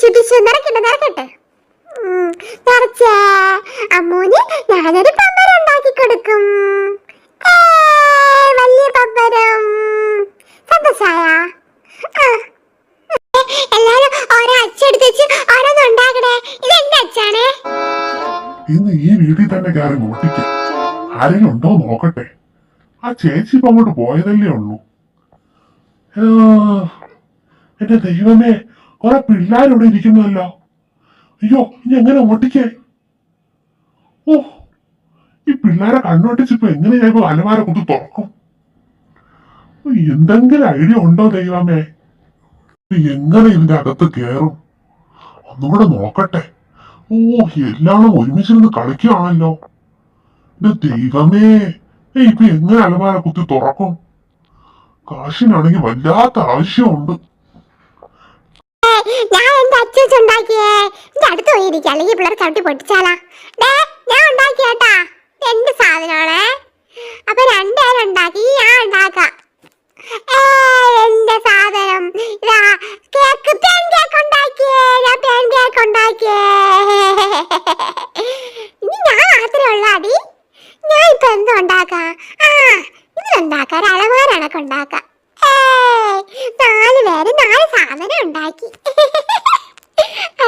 Tissue tissue നിറക്കട്ടെ നിറക്കട്ടെ നിറച്ചേ അമ്മൂന് ഞാനൊരു പമ്പരം ഉണ്ടാക്കി കൊടുക്കും. വലിയ പമ്പരം. സന്തോഷായ? എല്ലാരും ഓരോ അച്ചെടുത്ത് വെച്ച് ഓരോന്നും ഉണ്ടാക്കണേ. ഇത് എന്റെ അച്ചാണേ. ഇന്ന് ഈ വീട്ടിൽ തന്നെ കയറി നോട്ടിക്കാം ആരെങ്കിലും ഉണ്ടോ നോക്കട്ടെ. ആ ചേച്ചി ഇപ്പൊ അങ്ങോട്ട് പോയതല്ലേ ഉള്ളൂ. എന്റെ ദൈവമേ. കുറെ പിള്ളേരിവിടെ ഇരിക്കുന്നല്ലോ അയ്യോ ഇനി എങ്ങനെ ഓട്ടിക്കേ? ഓ ഈ പിള്ളേരെ കണ്ണോട്ടിച്ചിപ്പോ എങ്ങനെ ഞാൻ അലമാര കുത്തി തുറക്കും? എന്തെങ്കിലും ഐഡിയ ഉണ്ടോ ദൈവമേ? എങ്ങനെ ഇതിന്റെ അകത്ത് കേറും? ഒന്നുകൂടെ നോക്കട്ടെ. ഓ എല്ലാവരും ഒരുമിച്ചിരുന്ന് കളിക്കുകയാണല്ലോ. ദൈവമേ ഇപ്പൊ എങ്ങനെ അലമാര കുത്തി തുറക്കും? കാശിനാണെങ്കിൽ വല്ലാത്ത ആവശ്യമുണ്ട് ഞാൻ എന്റെ അച്ഛൻ ഉണ്ടാക്കിയേ? എന്റെ അടുത്ത് പോയിരിക്കും അല്ലെങ്കിൽ പിള്ളേർ ചവിട്ടി പൊട്ടിച്ചാലാ. ഡേ ഞാൻ ഉണ്ടാക്കിയേട്ടാ ഇത് എന്റെ സാധനമാണേ. അപ്പൊ രണ്ടുപേരും ഉണ്ടാക്കി ഞാൻ ഉണ്ടാക്കാം എന്റെ സാധനം. ഇതാ കേക്ക് പേൻ കേക്ക് ഉണ്ടാക്കിയേ. ഞാൻ പേൻ കേക്ക് ഉണ്ടാക്കിയേ. ഇനി ഞാൻ മാത്രമേ ഉള്ളാടി ഞാൻ ഇപ്പൊ എന്തോ ഉണ്ടാക്കാം? ആ ഇതിലുണ്ടാക്കാം ഒരു അലമാരണൊക്കെ ഉണ്ടാക്കാം. നാല് പേര് നാല് സാധനം ഉണ്ടാക്കി.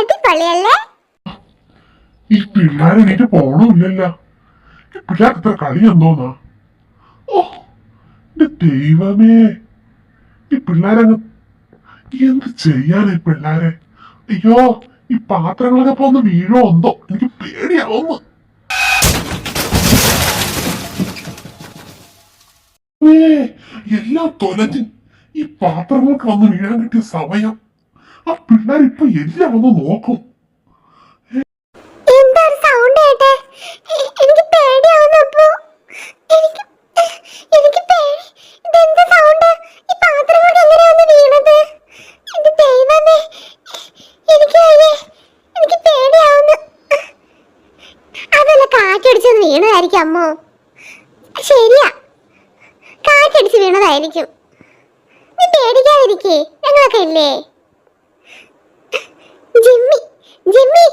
അടിപൊളിയല്ലേ? ഈ പിള്ളേരെ എനിക്ക് പോണമില്ലല്ല. ഈ പിള്ളേർക്ക് ഇത്ര കളി എന്തോന്നാ ഓ ദൈവമേ. ഈ പിള്ളേരങ്ങ് എന്ത് ചെയ്യാനാ ഈ പിള്ളേരെ? അയ്യോ ഈ പാത്രങ്ങളൊക്കെ ഇപ്പൊ ഒന്ന് വീഴോ എന്തോ? എനിക്ക് പേടിയാവുന്നു. എല്ലാം തൊലഞ്ഞ് ഈ പാത്രങ്ങൾക്ക് വന്ന് വീഴാൻ കിട്ടിയ സമയം. ആ പിള്ളേർ എല്ലാം ഒന്ന് നോക്കും. സൗണ്ട് എനിക്ക് എനിക്ക് എനിക്ക് പേടി. ഇതെന്താ സൗണ്ട് ഈ വന്ന് വീണത്? ഇത് ദൈവമേ. എനിക്ക്. എനിക്ക് അതല്ല വീണതായിരിക്കും ശരിയാ. കാറ്റടിച്ച് വീണതായിരിക്കും. നീ പേടിക്കാതിരിക്കേ. ഞങ്ങളൊക്കെ ഇല്ലേ? ജിമ്മി ജിമ്മി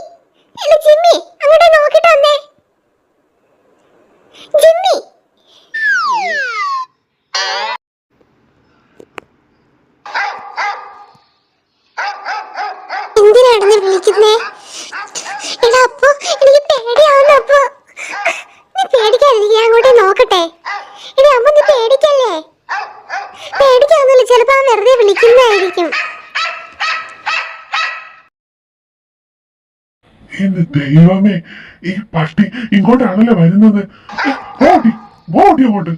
എടാ ജിമ്മി അങ്ങോട്ട് നോക്കിട്ട് വന്നേ. ജിമ്മി. എന്തിനാണെന്ന് വിളിക്കുന്നേ? എടാ അപ്പു എനിക്ക് പേടിയാവുന്നു അപ്പു. നീ പേടിക്കല്ലേ ഞാൻ അങ്ങോട്ട് നോക്കട്ടെ. എടാ അമ്മ നീ പേടിക്കല്ലേ? പേടിക്കാവുന്നില്ല ചിലപ്പോ അവൻ വെറുതെ വിളിക്കുന്നതായിരിക്കും. എന്റെ ദൈവമേ ഈ പട്ടി ഇങ്ങോട്ടാണല്ലോ വരുന്നത്. ഓടി ഓടി അങ്ങോട്ട്.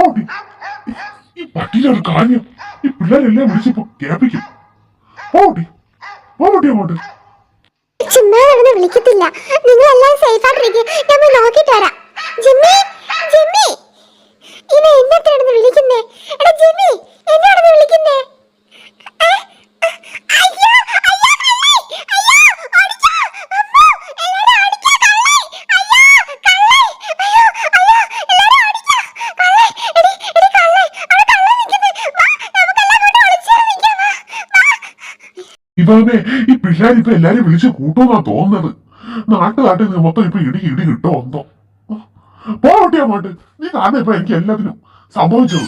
ഓടി. ഈ പട്ടിയുടെ ഒരു കാര്യം ഈ പിള്ളേരെല്ലാം വിളിച്ചപ്പോ കേൾപ്പിക്കും. ഓടി ഓടി അങ്ങോട്ട്. ചുമ്മാ കിടന്ന് വിളിക്കത്തില്ല. നിങ്ങൾ എല്ലാം സേഫ് ആയിട്ടിരിക്കും പോയി നോക്കിട്ട് വരാം. Jimmy Jimmy. ഇവ എന്നെ വിളിക്കുന്നേ? ഇവനെ ഈ പിള്ളേർ ഇപ്പൊ എല്ലാരും വിളിച്ച് കൂട്ടുമെന്നാ തോന്നുന്നത്. നാട്ടുകാട്ടിൽ നിന്ന് മൊത്തം ഇപ്പൊ ഇടി ഇടി കിട്ടോ എന്തോ പോട്ടെ അങ്ങോട്ട്. നീ കാരണം ഇപ്പൊ എനിക്ക് എല്ലാത്തിനും സംഭവിച്ചത്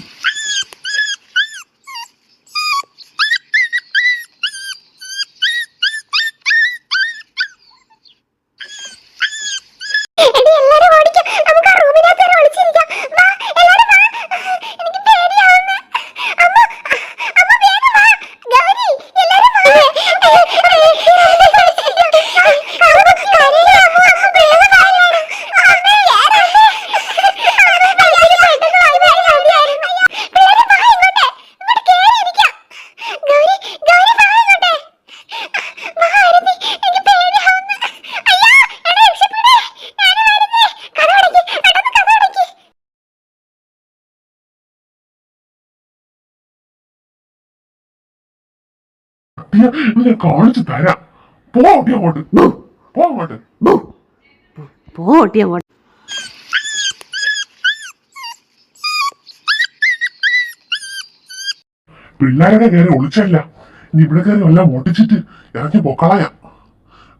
എടി എല്ലാരും ഓടിക്കോ നമുക്ക് ആ റൂമിനകത്ത് കയറി ഒളിച്ചിരിക്കാം വാ എല്ലാരും വാ എനിക്ക് പേടിയാവുന്നു അമ്മ അമ്മ വേഗം വാ ഗൗരി എല്ലാരും വാ അമ്മ കരയില്ല അമ്മ അമ്മ വേഗം വാ എല്ലാരും. അമ്മേ, കേറ് അമ്മേ. എല്ലാരും പെട്ടെന്ന് വാ, ഇത് ഭയങ്കര അടിയായിരുന്നു. പിള്ളേരെ വാ ഇങ്ങോട്ട്. ഇങ്ങോട്ട് കേറി ഇരിക്കാം. ഗൗരി, ഗൗരി വാ ഇങ്ങോട്ട്. വാ അരുതി, എനിക്ക് പേടിയാവുന്നു. അയ്യോ, എന്നെ രക്ഷപ്പെടേ. ഞാൻ വരുന്നേ. കഥ അടയ്ക്ക്, പെട്ടെന്ന് കഥ അടയ്ക്ക്. ഇവനെ കാണിച്ചു തരാം. അങ്ങോട്ട്. പോ അങ്ങോട്ട്. പിള്ളേരൊക്കെ കയറി ഒളിച്ചല്ല. ഇനി ഇവിടെ കയറി എല്ലാം ഓട്ടിച്ചിട്ട് ഇറങ്ങി ഇവിടെ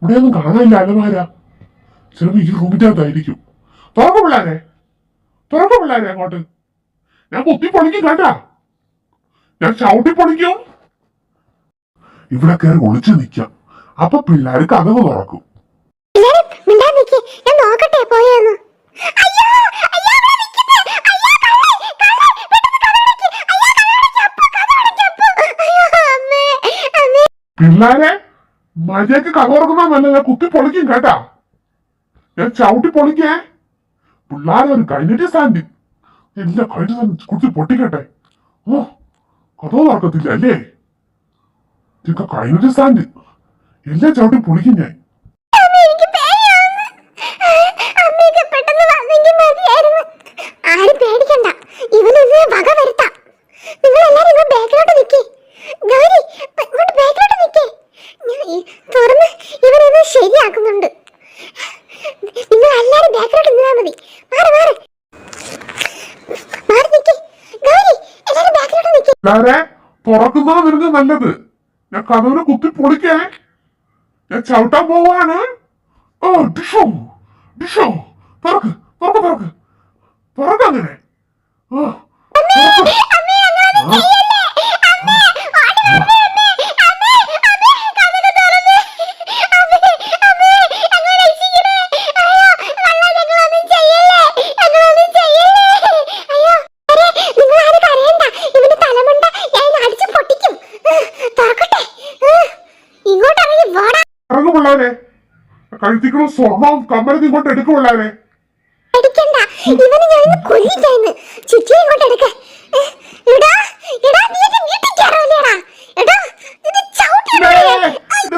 ഇവിടെയൊന്നും കാണാനില്ല അലമാര. ചിലപ്പോ ഈ റൂമിന്റെ അകത്തായിരിക്കും തുറക്കും പിള്ളാരെ. തുറക്കും പിള്ളാരെ അങ്ങോട്ട്. ഞാൻ കുത്തി പൊളിക്കും കേട്ടാ. ഞാൻ ചവിട്ടി പൊളിക്കും. ഇവിടെ കയറി ഒളിച്ചു നിൽക്കാം. അപ്പൊ പിള്ളേര് കഥവ് തുറക്കും. പിള്ളേരെ മര്യാദയ്ക്ക് കഥ തുറക്കുന്ന നല്ല കുത്തി പൊളിക്കും കേട്ടാ. ഞാൻ ചവിട്ടി പൊളിക്കേ. പിള്ളേരെ ഒരു കഴിഞ്ഞിട്ട് സ്റ്റാൻഡ് എന്റെ കഴിഞ്ഞ കുത്തി പൊട്ടിക്കട്ടെ. ഓ കഥ തുറക്കത്തില്ല അല്ലേ? ഇതൊക്കെ കഴിഞ്ഞൊരു സ്ഥാനം എല്ലാ ചവിട്ടി പൊളിക്കും ഞാൻ. ശരിയാക്കുന്നുണ്ട് നിങ്ങൾ എല്ലാരും ബാക്കിലോട്ട് നിന്നാ മതി. മാറി മാറി. മാറി നിക്കേ. ഗൗരി എല്ലാരും ബാക്കിലോട്ട് നിക്കേ. പിള്ളേരെ തുറക്കുന്നതാ നിനക്ക് നല്ലത്. ഞാൻ കഥവിനെ കുത്തി പൊളിക്കേ ഞാൻ ചവിട്ടാൻ പോവാണ്. ഓ ഡിഷോ ഡിഷോ തുറക്ക് തുറക്ക് തുറക്ക്. തുറക്കങ്ങനെ ഓ. പിള്ളേരെ കഴുത്തിക്കുള്ള സ്വർണം കമ്മലത്ത് ഇങ്ങോട്ട് എടുക്കും പിള്ളേരെ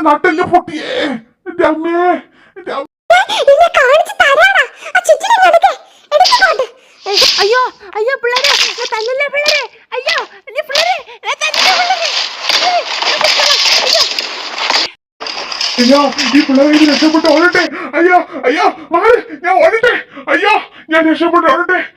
നട്ടെല്ല് പൊട്ടിയേ. എന്റെ അമ്മേ എന്റെ അമ്മ അയ്യോ അയ്യോ പിള്ളേരെ തല്ലല്ലേ പിള്ളേരെ അയ്യോ നീ പിള്ളേരെ എന്നെ തല്ലല്ലേ പിള്ളേരെ പിള്ളേരെ, എന്നെ പിടിച്ചോളാം. അയ്യോ അയ്യോ ഈ പിള്ളേരെ രക്ഷപ്പെട്ട്. ഓടട്ടെ. അയ്യോ അയ്യോ മകൾ ഞാൻ ഓടട്ടെ. അയ്യോ ഞാൻ രക്ഷപ്പെട്ട്. ഓടട്ടെ.